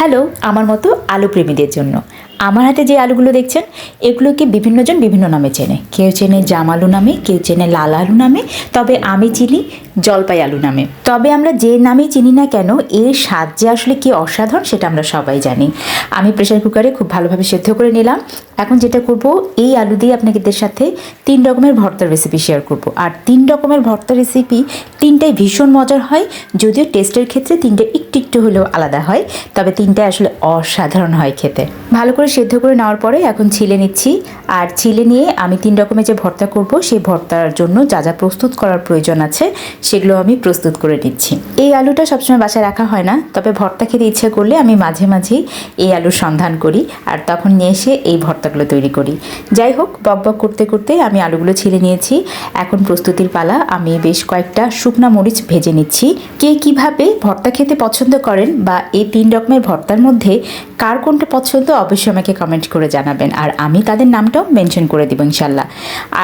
Hello আমার মতো আলু প্রেমীদের জন্য। আমার হাতে যে আলুগুলো দেখছেন, এগুলোকে বিভিন্নজন বিভিন্ন নামে চেনে। কেউ চেনে জাম আলু নামে, কেউ চেনে লাল আলু নামে, তবে আমি চিনি জলপাই আলু নামে। তবে আমরা যে নামেই চিনি না কেন, এর স্বাদ যে আসলে কি অসাধারণ সেটা আমরা সবাই জানি। আমি প্রেশার কুকারে খুব ভালোভাবে সেদ্ধ করে নিলাম। এখন যেটা করব, এই আলু দিয়ে আপনাদের সাথে তিন রকমের ভর্তার রেসিপি শেয়ার করব। আর তিন রকমের ভর্তা রেসিপি তিনটাই ভীষণ মজার হয়, যদিও টেস্টের ক্ষেত্রে তিনটে একটু একটু হলেও আলাদা হয়, তবে তিনটাই আসলে অসাধারণ হয় খেতে। ভালো করে সেদ্ধ করে নেওয়ার পরে এখন ছিলে নিচ্ছি। আর ছিলে নিয়ে আমি তিন রকমের যে ভর্তা করব, সেই ভর্তার জন্য যা যা প্রস্তুত করার প্রয়োজন আছে, সেগুলো আমি প্রস্তুত করে নিচ্ছি। এই আলুটা সবসময় বাসায় রাখা হয় না, তবে ভর্তা খেতে ইচ্ছে করলে আমি মাঝে মাঝেই এই আলুর সন্ধান করি আর তখন নিয়ে এসে এই ভর্তাগুলো তৈরি করি। যাই হোক, বক বক করতে করতে আমি আলুগুলো ছিলে নিয়েছি। এখন প্রস্তুতির পালা, আমি বেশ কয়েকটা শুকনা মরিচ ভেজে নিচ্ছি। কে কীভাবে ভর্তা খেতে পছন্দ করেন বা এই তিন রকমের ভর্তার মধ্যে কার কোনটা পছন্দ, অবশ্যই আমাকে কমেন্ট করে জানাবেন। আর আমি তাদের নামটাও মেনশন করে দেবো ইনশাল্লাহ।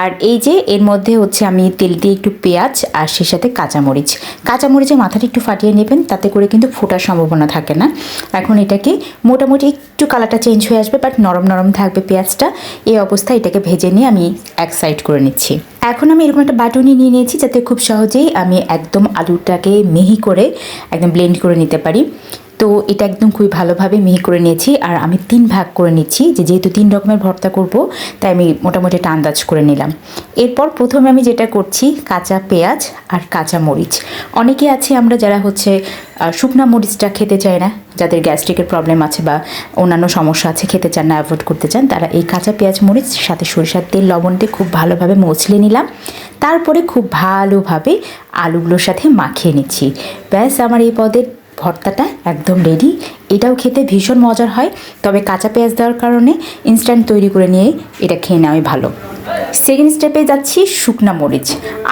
আর এই যে, এর মধ্যে হচ্ছে আমি তেল দিয়ে একটু পেঁয়াজ আর সে সাথে কাঁচামরিচ। কাঁচামরিচের মাথাটা একটু ফাটিয়ে নেবেন, তাতে করে কিন্তু ফোটার সম্ভাবনা থাকে না। এখন এটাকে মোটামুটি একটু কালারটা চেঞ্জ হয়ে আসবে বাট নরম নরম থাকবে পেঁয়াজটা। এই অবস্থায় এটাকে ভেজে নিয়ে আমি এক সাইড করে নিচ্ছি। এখন আমি এরকম একটা বাটুনি নিয়ে নিয়েছি, যাতে খুব সহজেই আমি একদম আলুটাকে মিহি করে একদম ব্লেন্ড করে নিতে পারি। তো এটা একদম খুবই ভালোভাবে মিহি করে নিয়েছি আর আমি তিন ভাগ করে নিচ্ছি যে যেহেতু তিন রকমের ভর্তা করব, তাই আমি মোটামুটি একটা আন্দাজ করে নিলাম। এরপর প্রথমে আমি যেটা করছি, কাঁচা পেঁয়াজ আর কাঁচা মরিচ। অনেকে আছে আমরা যারা হচ্ছে শুকনা মরিচটা খেতে চায় না, যাদের গ্যাস্ট্রিকের প্রবলেম আছে বা অন্যান্য সমস্যা আছে, খেতে চান না, অ্যাভয়েড করতে চান, তারা এই কাঁচা পেঁয়াজ মরিচ, সাথে সরিষার তেল, লবণ দিয়ে খুব ভালোভাবে মছলে নিলাম। তারপরে খুব ভালোভাবে আলুগুলোর সাথে মাখিয়ে নিচ্ছি। ব্যাস, আমার এই পদের ভর্তাটা একদম রেডি এটাও খেতে ভীষণ মজার হয়, তবে কাঁচা পেঁয়াজ দেওয়ার কারণে ইনস্ট্যান্ট তৈরি করে নিয়ে এটা খেয়ে নেওয়াই ভালো। সেকেন্ড স্টেপে যাচ্ছি শুকনা মরিচ।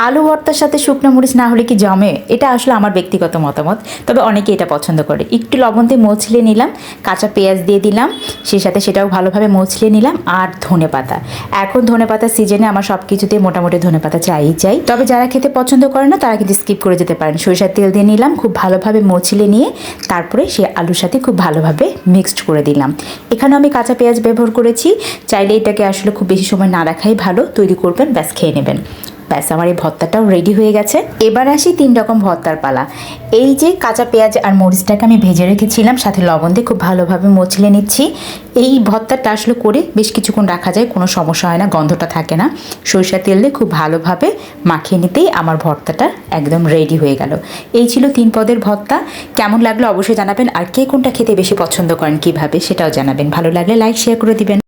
আলু ভর্তার সাথে শুকনো মরিচ না হলে কি জমে? এটা আসলে আমার ব্যক্তিগত মতামত, তবে অনেকে এটা পছন্দ করে। একটু লবণ দিয়ে মছলে নিলাম, কাঁচা পেঁয়াজ দিয়ে দিলাম, সেই সাথে সেটাও ভালোভাবে মছলে নিলাম, আর ধনে পাতা। এখন ধনে পাতার সিজনে আমার সব কিছুতে মোটামুটি ধনে পাতা চাই চাই। তবে যারা খেতে পছন্দ করে না, তারা কিন্তু স্কিপ করে যেতে পারেন। সরিষার তেল দিয়ে নিলাম, খুব ভালোভাবে মছলে নিয়ে, তারপরে সে আলুর সাথে খুব ভালোভাবে মিক্সড করে দিলাম। এখানে আমি কাঁচা পেঁয়াজ ব্যবহার করেছি। চাইলে এটাকে আসলে খুব বেশি সময় না রাখাই ভালো। তৈরি করবেন, ব্যাস খেয়ে নেবেন। ব্যাস আমার এই ভর্তাটাও রেডি হয়ে গেছে। এবার আসি তিন রকম ভর্তার পালা। এই যে কাঁচা পেঁয়াজ আর মরিচটাকে আমি ভেজে রেখেছিলাম, সাথে লবণ দিয়ে খুব ভালোভাবে মচলে নিচ্ছি। এই ভর্তাটা আসলে করে বেশ কিছুক্ষণ রাখা যায়, কোনো সমস্যা হয় না, গন্ধটা থাকে না। সরিষার তেল দিয়ে খুব ভালোভাবে মাখিয়ে নিতেই আমার ভর্তাটা একদম রেডি হয়ে গেল। এই ছিল তিন পদের ভর্তা কেমন লাগল অবশ্যই জানাবেন, আর কে কোনটা খেতে বেশি পছন্দ করেন, কীভাবে সেটাও জানাবেন। ভালো লাগলে লাইক শেয়ার করে দিবেন।